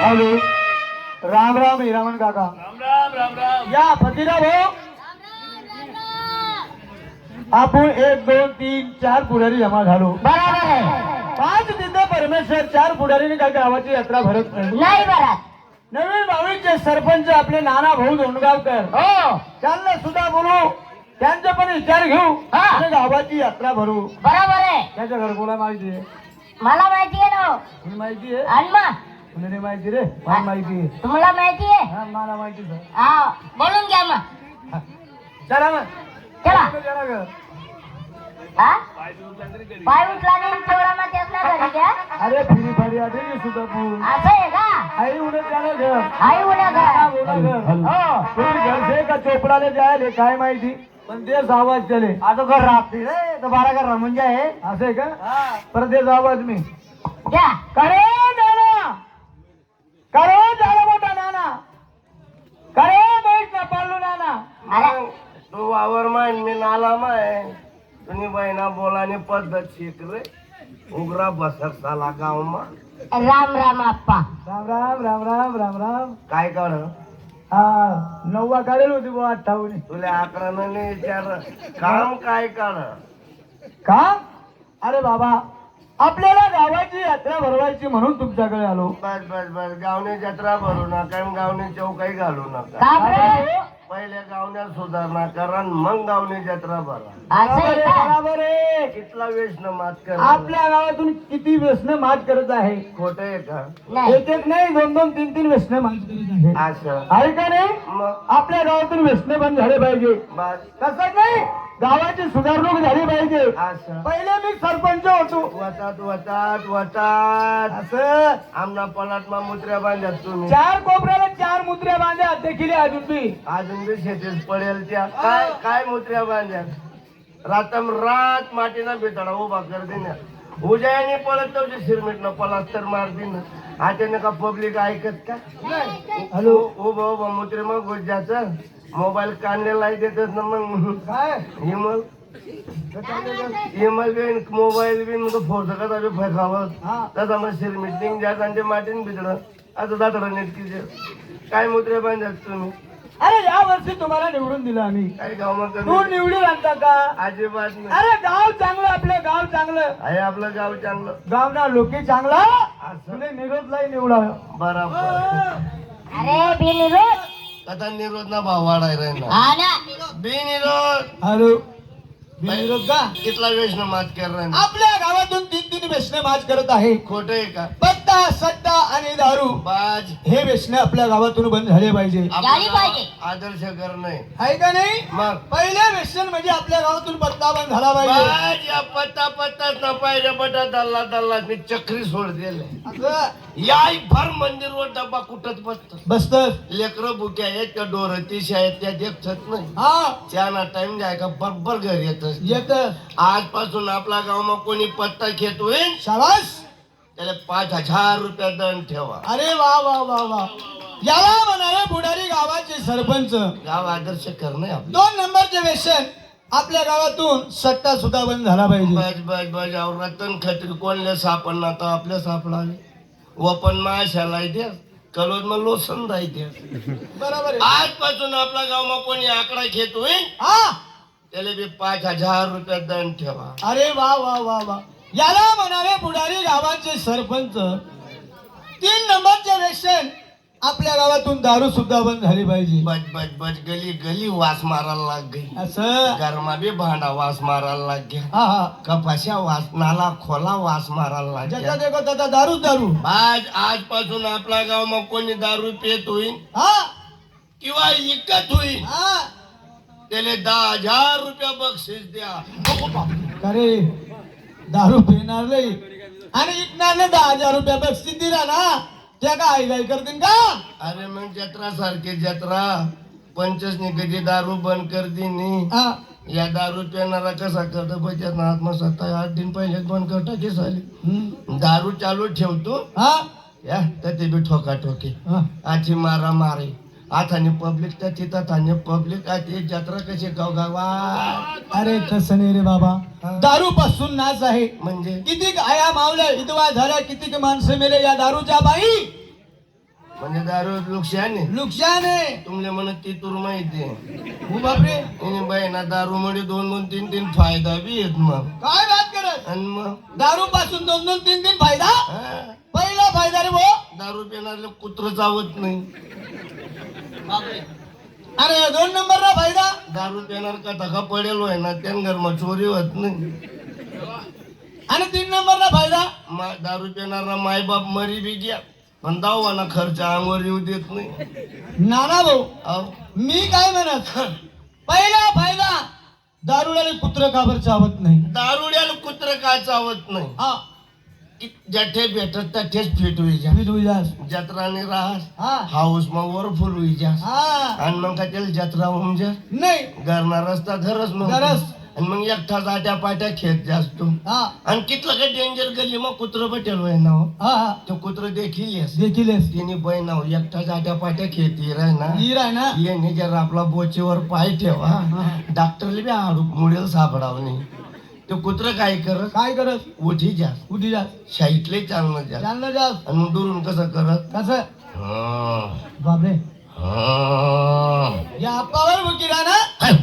Hello Ram Ram Hiraman काका. राम राम राम राम या फकीरा भाऊ. आपण एक दोन तीन चार पुढारी जमा झालो. बरोबर आहे. पाच तिथं परमेश्वर चार पुढारीने काय गावाची यात्रा भरत नाही. नाही बरं नवीन भावीचे सरपंच आपले नाना भाऊ दोंडगावकर हो. त्यांना सुद्धा बोलू. त्यांचा पण विचार घेऊ. हा. आणि गावाची यात्रा भरू. बरोबर आहे. त्याच्या घरकोला माहिती आहे. मला माहिती आहे ना हो. माहिती आहे? आणि मग? तुला नाही माहिती रे मला माहिती आहे. तुम्हाला माहिती आहे? हा, मला माहिती आहे. हा बोलून घ्या मग. चला मग. चला. चला गं. हा? पाय उठला नाही तेवढा मग त्यातला घरी घ्या अरे फिरी फारी आधी की सुद्धा असं आहे का? आई उन्हे घर. आई उन्हा हो का चोपडाले जायले काय माहिती? पण तेच आवाज त्याले आता घर राहते रे तर बारा घर म्हणजे आहे असं आहे का? परत आवाज मी. घ्या नाना करे झाला मोठा नाना करे बैठ ना पाळलो नाना अरे तू वावर माय मी नाला माय. तुम्ही बहिणा बोलाने पद्धत शिक रे. उग्रा बसर साला गाव मा. राम राम आप्पा. राम राम राम राम राम राम. काय कर हा नववा काढेल होती बुवा अठ्ठावन्न. तुला अकरा नाही विचार. काम काय काढ का अरे बाबा आपल्याला गावाची यात्रा भरवायची म्हणून तुमच्याकडे आलो. बस बस बस. गावने जत्रा भरू नका आणि गावने चौकाई घालू नका. का बरं? पहिले गावण्यात सुधारणा करा आणि मग गावने जत्रा भरा. असं बरोबर आहे आहे, का? बरोबर आहे. कितला वेश न मात कर. आपल्या गावातून किती व्यसन मात करत आहे? खोट आहे का? नाही. एक एक नाही दोन दोन तीन तीन व्यसन मात करत आहे. असं. आहे का नाही? मग? आपल्या गावातून व्यसन बंद झाले पाहिजे. बस. तसं नाही गावाची सुधारणूक झाली पाहिजे. असं. पहिले मी सरपंच होतो. वतात वतात वतात. असं. आमना पलाटमा मुत्र्या बांधल्यात तुम्ही. चार कोपऱ्याला चार मुद्र्या बांध्या देखील अजून बी. अजून बी शेतीत पडेल त्या. काय काय मुत्र्या बांधल्यात? रातम रात मातीना बेताडा उभा कर देण्या उजयाने पळत तुझी शिरमिटनं पलास्तर मार दिन आता का? पब्लिक ऐकत. का हॅलो. उभं उभं मुत्रे मग गुज्जाचं मोबाईल काढलेला देतात ना मग. काय? हिमल हिमल बी मोबाईल बी मग फोटो का बी फेकावत हा. तसा मग शिरमिटिंग जात आणि ते माटीन बिघडं आता दातडं नेटकीचे काय मुत्रे बांधतात तुम्ही? अरे या वर्षी तुम्हाला निवडून दिलं आम्ही. काय गाव मग तू? निवडून आणता का? अजिबात नाही. अरे गाव चांगलं आपलं गाव चांगलं. आहे आपलं गाव चांगलं. गाव ना लोके चांगला. असं. निरोधलाही निवडा बराबर. अरे बिनविरोध आता निरोध ना भाव वाढाय राहिला. हा ना. बिनविरोध हॅलो. बिनविरोध का? कितला वेश न मात कर राहिला. आपल्या गावातून तीन तीन व्यसने माज करत आहे. खोट आहे का? पत्ता सट्टा आणि दारू. बाज. हे व्यसने आपल्या गावातून बंद झाले पाहिजे. झाली पाहिजे. आदर्श कर नाही. आहे का नाही? मग. पहिले व्यसन म्हणजे आपल्या गावातून पत्ता बंद झाला पाहिजे. बाज या पत्ता पत्ता न पाहिजे बटा दल्ला दल्ला मी चक्री सोड दिले असं? याय भर मंदिर वर डब्बा कुठत बसत. बसत लेकरं बुक्या आहेत त्या डोरतीश आहेत त्या देखत नाही. हा. त्याना टाइम जाय का बरोबर घरी येत येत आजपासून आपला गावमा कोणी पत्ता घेत होईल शाबास! त्याला पाच हजार रुपया दंड ठेवा. अरे वा वा वा वा. याला म्हणाले बुडारी गावाचे सरपंच. गाव आदर्श करणे आपलं. दोन नंबरचे व्यसन आपल्या गावातून सट्टा सुद्धा बंद झाला पाहिजे. बस बस बस अहो, रतन खत्री कोणले सापडणार तर आपल्या सापडावे. वपन माशाला द्या कलोद मग लोसन दाय द्या बरोबर आहे. आजपासून आपला गावमा कोणी आकडा घेत होईल हा. त्याला बी पाच हजार रुपया दंड ठेवा. अरे वा वा वा वा. याला म्हणाले बुडारी गावाचे सरपंच तीन नंबरचे व्यसन आपल्या गावातून दारू सुद्धा बंद झाली पाहिजे. बस बस बस गली गली वास मारायला लाग गई असं? गरमा बी भांडा वास मारायला लाग गया हा हा. कपाशा वास नाला खोला वास मारायला लाग ज्याचा गया देखो त्याचा दारू दारू. आज आजपासून आपला गाव मग कोणी दारू पित होईल हा. किंवा इकत होईल हा. त्याला दहा हजार रुपया बक्षीस द्या. अरे दारू पिणार नाही आणि विकणार नाही दहा हजार रुपया बक्षीस दिला ना त्या काय काय करतील का? अरे मग जत्रा सारखी जत्रा. पंचसनी कधी दारू बंद कर दिनी हा. या दारू पिणारा कसा करतो? बचत आत्मसत्ता आठ दिन पहिले बंद कर टाकी झाली हम्म. दारू चालू ठेवतो. हा. या तर ते बी ठोका ठोकी हा. आची मारा मारी. आथाने पब्लिक त्या तिथं थाने पब्लिक आती जत्रा कशी गाव गावा अरे तसं नाही रे बाबा. दारू पासून नाच आहे. म्हणजे? किती आया मावल्या विधवा झाल्या किती माणसं मेले या दारूच्या बाई? म्हणजे दारू नुकसान आहे. नुकसान आहे. तुमले म्हणत ती तूर माहिती आहे. हो बापरे. बाई ना दारू मध्ये दोन दोन तीन तीन फायदा बी येत मग. काय बात करत? आणि मग? दारू पासून दोन दोन तीन तीन फायदा? पहिला फायदा रे भाऊ. दारू पिणारे कुत्र चावत नाही. अरे दोन नंबरला फायदा. दारू पिणार का धका पडेल होय? ना त्यान घरमा चोरी होत नाही. आणि तीन नंबरला फायदा. मा- दारू पिणारा मायबाप मरी बी घ्या पण दावाना खर्च अंगावर येऊ देत नाही. नाना भाऊ अहो, मी काय म्हणत? पहिला फायदा दारुड्याला कुत्र काबर चावत नाही? दारुड्याला कुत्र काय चावत नाही? हा. जठे भेटत तठेच फिट होईजा मी तुझ्यास जत्राने राहस. हा. हाऊस मग वर फुल होईजा हा. आणि मग का त्याला जत्रा होऊन नाही. घरना रस्ता धरच मग. आणि मग एकटा जाट्या पाट्या खेत जास्त हा. आणि कितलं काय डेंजर गल्ली मग कुत्र बटेल होय ना हो. हा. हा तो कुत्र देखील येस. देखील आहेस. तिने हो एकटा जाट्या पाट्या खेती राह ना. हीर आहे ना. येणे जर आपला बोचेवर पाय ठेवा. हा. डॉक्टरला बी हाडू मुडेल सापडाव नाही. ते कुत्र काय करत? काय करत? उठी जा कुठे जास शाईतले चालणं जा चाललं जास आणि मग दुरून कसं करत? कसं? हं, बापरे. हं, या अप्पावर ना हं,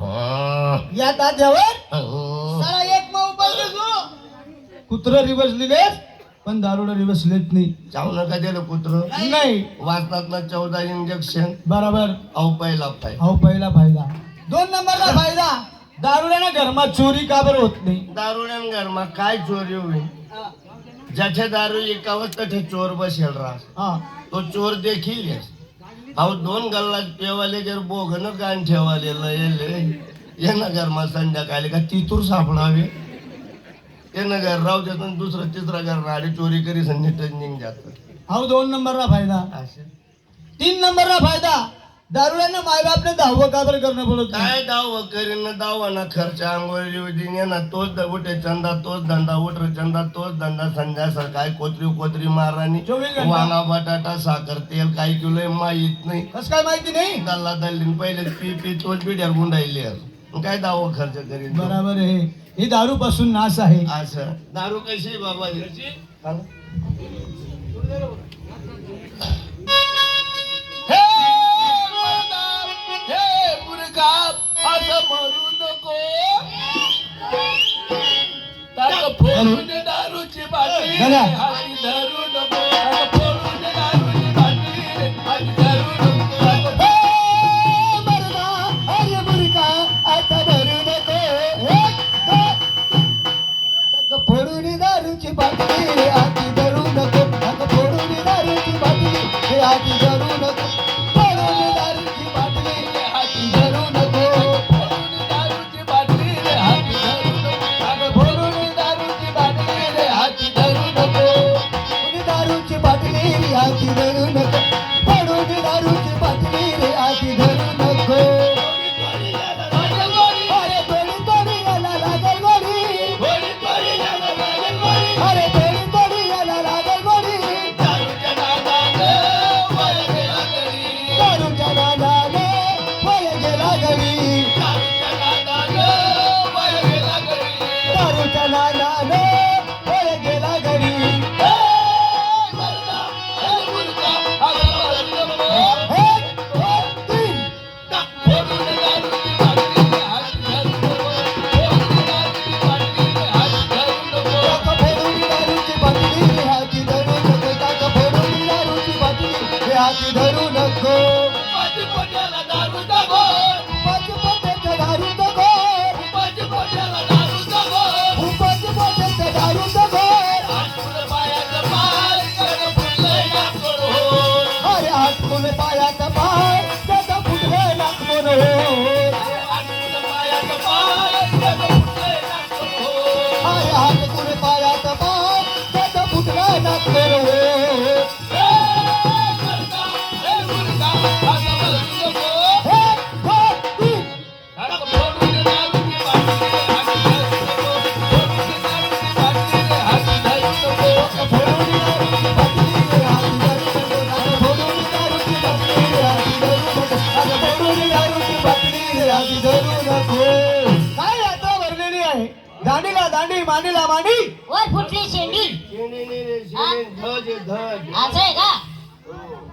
हं, या तात्यावर हं. एक मग उपाय कुत्र रिवर्स लिहिलेस पण दारुडा रिवर्स लिहित नाही. चावणं का दिलं कुत्र. नाही. वाचतात ना चौदा इंजेक्शन बरोबर. अहो पहिला पाय हो पहिला फायदा. दोन नंबरला फायदा. दारुड्यानं घरमा चोरी का बरं होत नाही? दारुड्यान घरमा काय चोरी होईल? ज्याच्या दारू एकावं तठे चोर बसेल राहा हा. तो चोर देखील येस अहो दोन गल्ला पेवाले जर बोगन गाण ठेवाले येणं घरमा संध्याकाळी का तिथूर सापडावे? येणं घर राहू देत दुसरं तिसरं घर राहडे चोरी करी संधी निघ जात. हो दोन नंबरला फायदा. तीन नंबरला फायदा. दारुड्यानं मायबापने दहावं का बरं करणं पडत नाही? काय दाव? करीन दावाना खर्च आंघोळ येणार तोच द- उठे चंदा तोच धंदा उठर चंदा तोच धंदा. संध्या सकाळी कोत्री कोत्री मारानी चोवीस घंटा. वांगा बटाटा साखर तेल काही किलो माहीत नाही. कसं काय माहिती नाही? दल्ला दल्लीन पहिले पी पी तोच बिड्यार गुंडायले. काय दावा खर्च करीन तो? बराबर आहे. ही दारू पासून नाश आहे. असं. दारू कशी आहे बाबा. हे? मानेला मानी वर फुटली शेंडी. नी नी शेंडी धज धज. असं आहे का हो.